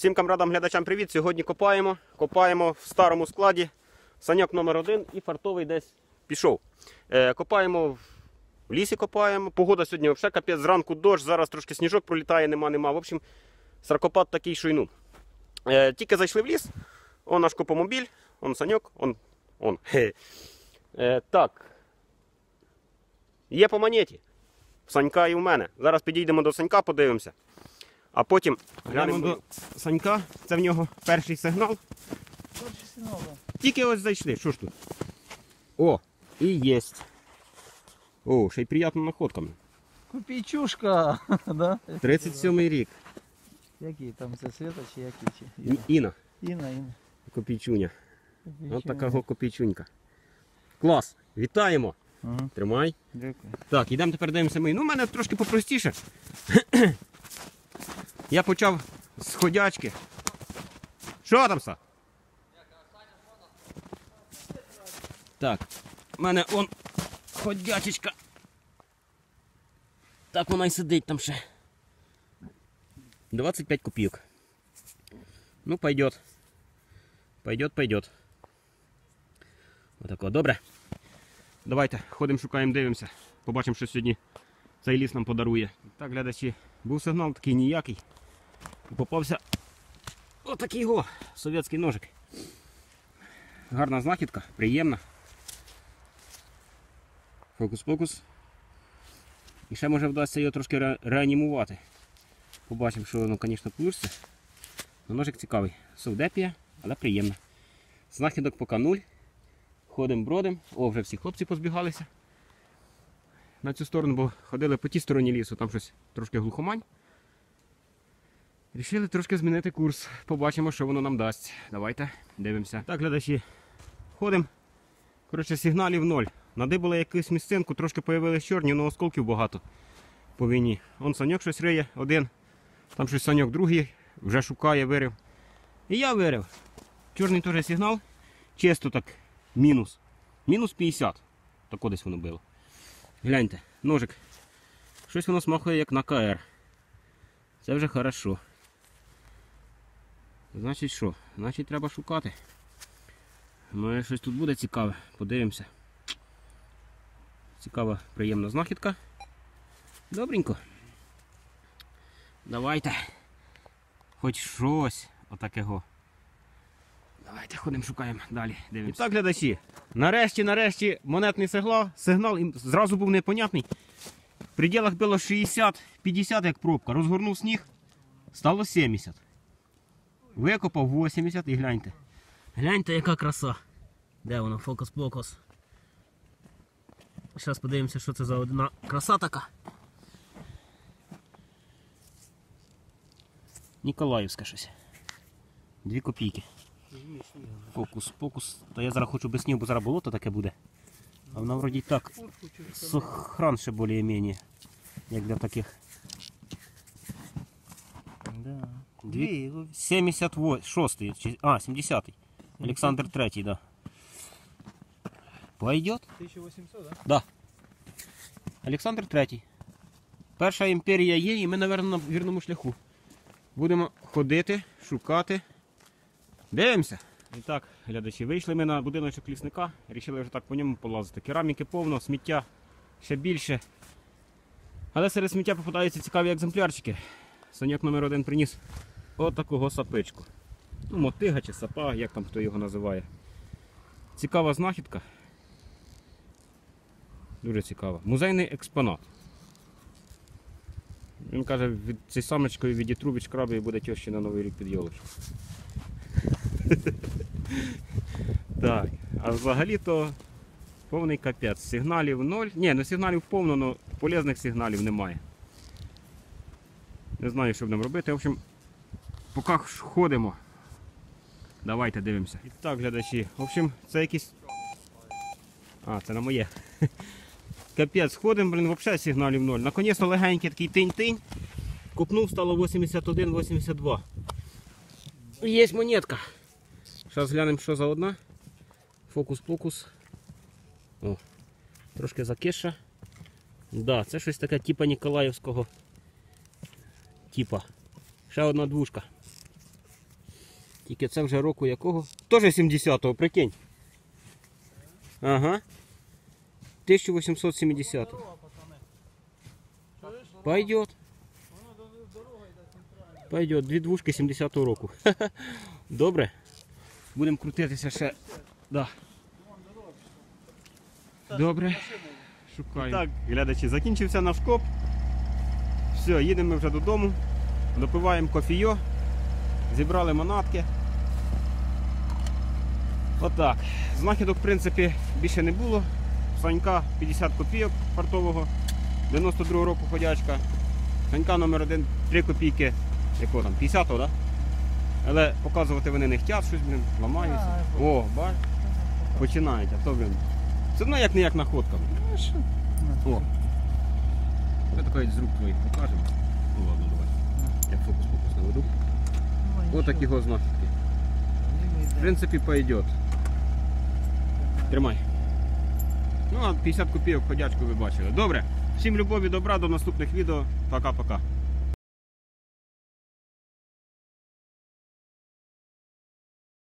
Всім камрадам глядачам привіт. Сьогодні копаємо. Копаємо в старому складі. Саньок номер один і фартовий десь пішов. Е, копаємо в лісі копаємо. Погода сьогодні взагалі капець. Зранку дощ, зараз трошки сніжок пролітає, нема, нема. В общем, саркопад такий, що й ну. Е, тільки зайшли в ліс. Он наш копомобіль, он саньок, он. он. Е, так. Є по монеті. Санька і в мене. Зараз підійдемо до Санька, подивимося. А потім глянемо до Санька. Це в нього перший сигнал. Тільки ось зайшли. Що ж тут? О, і єсть. О, ще й приємна находка. Копійчушка, да? 37-й рік. Які там це свята чи які? Чи? І- Іна, Інна, Інна. копійчуня. Ось така го копійчунька. Клас. Вітаємо. Ага, Тримай. дякую. Так, йдемо тепер дивимося ми. Ну, у мене трошки попростіше. Я почав з ходячки. Що там са? Так, у мене он ходячечка. Так вона й сидить там ще. 25 копійок. Ну, пойдет. Пойдет, пойдет. Отако, добре. Давайте ходимо, шукаємо, дивимося. Побачимо, що сьогодні цей ліс нам подарує. Так, глядачі, був сигнал такий ніякий. Попався отакий го, совєтський ножик. Гарна знахідка, приємна. Фокус-фокус. І ще може вдасться його трошки ре- реанімувати. Побачимо, що воно, звісно, вийде. Но ножик цікавий. Совдепія, але приємна. Знахідок поки нуль. Ходимо бродим. О, вже всі хлопці позбігалися на цю сторону, бо ходили по тій стороні лісу, там щось трошки глухомань. Рішили трошки змінити курс. Побачимо, що воно нам дасть. Давайте дивимося. Так, глядачі, ходимо. Коротше, сигналів ноль. Надибали якусь місцинку, трошки появились чорні, але осколків багато по війні. Он саньок щось риє, один. Там щось саньок другий, вже шукає, вирив. І я вирив. Чорний теж сигнал. Чисто так, мінус. Мінус 50. Так десь воно було. Гляньте, ножик. Щось воно смахує як на КР. Це вже хорошо. Значить що? Значить треба шукати. Ну, щось тут буде цікаве. Подивимося. Цікава, приємна знахідка. Добренько. Давайте. Хоч щось отакого. Давайте ходимо, шукаємо далі. Дивимося. Так, глядачі. Нарешті, нарешті, монетний сигнал, сигнал і зразу був непонятний. В пределах було 60-50 як пробка. Розгорнув сніг, стало 70. Викопав 80 і гляньте. Гляньте, яка краса. Де воно? Фокус-покус. Зараз подивимося, що це за одна краса така. Ніколаївська щось. Дві копійки. Фокус, фокус. Та я зараз хочу без снігу, бо зараз болото таке буде. А вона вроді так. Сохран ще більш-менш. Як для таких. Да. Дві... 76 чи- а, 70-й. Олександр III, да. Пойдет? 1800, да? Да. Олександр III. Перша імперія є, і ми, напевно, на вірному шляху. Будемо ходити, шукати. Дивимося. І так, глядачі, вийшли ми на будиночок лісника, рішили вже так по ньому полазити. Кераміки повно, сміття ще більше. Але серед сміття попадаються цікаві екземплярчики. Соняк номер один приніс отакого сапичку. Ну, мотига чи сапа, як там хто його називає. Цікава знахідка. Дуже цікаво. Музейний експонат. Він каже, від цією самочкою відітру від шкраби і буде тьощі на новий рік під йолочку. так, а взагалі-то повний капець. Сигналів ноль. Ні, ну сигналів повно, але полезних сигналів немає. Не знаю, що будемо робити. В общем, поки ходимо. Давайте дивимося. І так, глядачі. В общем, це якісь. А, це на моє. Капець, ходимо, блін, взагалі сигналів ноль. Наконець-то легенький такий тинь-тинь. Купнув, стало 81-82. Є монетка. Зараз глянемо, що за одна. Фокус-покус. Трошки закиша. Да, це щось таке типа Ніколаївського. Типа. Ще одна двушка. Тільки це вже року якого? Теж 70-го, прикинь. Ага. 1870. Пойдет. Пойдет. Дві двушки 70-го року. Добре. Будемо крутитися ще. Да. Добре. Шукаємо. Так, глядачі, закінчився наш коп. Все, їдемо ми вже додому. Допиваємо кофійо. Зібрали манатки. Отак. Знахідок, в принципі, більше не було. Санька 50 копійок фартового, 92 року ходячка. Санька номер 1 3 копійки. Якого там? 50-го, так? Да? Але показувати вони не хочуть, щось, блін, ламаються. О, бач, починають, а то, блін. Все одно як не як находка. Ну? О. Це з рук твоїх покажемо. Ну ладно, давай. Я фокус фокус наведу. Ось такі його знахідки. В принципі, пойдет. Тримай. Ну, а 50 копійок ходячку ви бачили. Добре. Всім любові, добра, до наступних відео. Пока-пока.